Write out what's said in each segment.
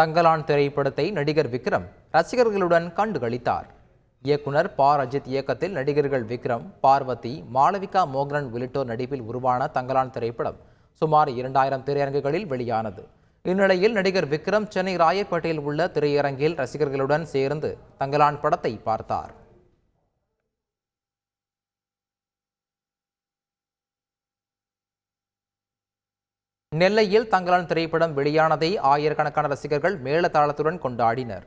தங்கலான் திரைப்படத்தை நடிகர் விக்ரம் ரசிகர்களுடன் கண்டுகளித்தார். இயக்குனர் ப. அஜித் இயக்கத்தில் நடிகர்கள் விக்ரம் பார்வதி மாளவிகா மோகனன் உள்ளிட்டோர் நடிப்பில் உருவான தங்கலான் திரைப்படம் சுமார் இரண்டாயிரம் திரையரங்குகளில் வெளியானது. இந்நிலையில் நடிகர் விக்ரம் சென்னை ராயப்பேட்டையில் உள்ள திரையரங்கில் ரசிகர்களுடன் சேர்ந்து தங்கலான் படத்தை பார்த்தார். நெல்லையில் தங்களால் திரைப்படம் வெளியானதை ஆயிரக்கணக்கான ரசிகர்கள் மேளதாளத்துடன் கொண்டாடினர்.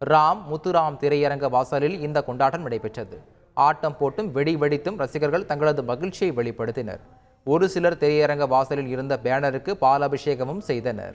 ராம் முத்துராம் திரையரங்க வாசலில் இந்த கொண்டாட்டம் நடைபெற்றது. ஆட்டம் போட்டும் வெடி வெடித்தும் ரசிகர்கள் தங்களது மகிழ்ச்சியை வெளிப்படுத்தினர். ஒரு சிலர் திரையரங்க வாசலில் இருந்த பேனருக்கு பாலாபிஷேகமும் செய்தனர்.